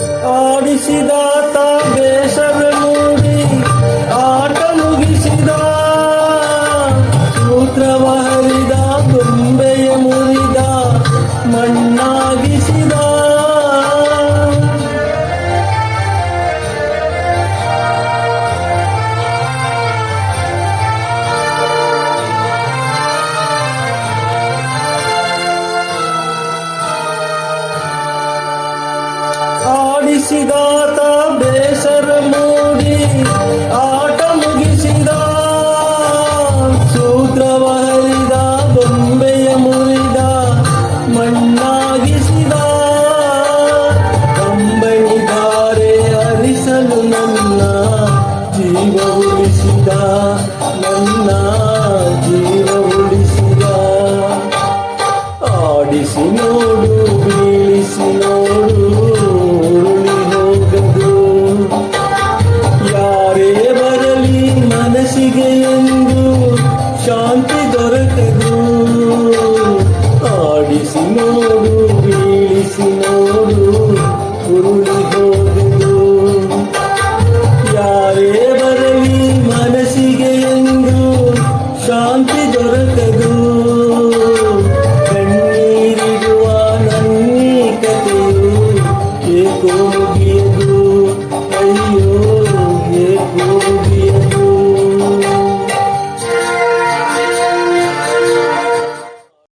ありしだた ಮುಗಿಸಿದಾತ ಬೇಸರ ಮೂಡಿ ಆಟ ಮುಗಿಸಿದ ಸೂತ್ರವ ಹರಿದ ಬೊಂಬೆಯ ಮುರಿದ ಮಣ್ಣಾಗಿಸಿದ ಕಂಬಣಿಗಾರೆ ಹರಿಸಲು ನನ್ನ ಜೀವ ಉಳಿಸಿದ ನನ್ನ ಜೀವ ಉಳಿಸಿದ ಆಡಿಸಿ ನೋಡು ಬೀಳಿಸಿ ನೋಡು no.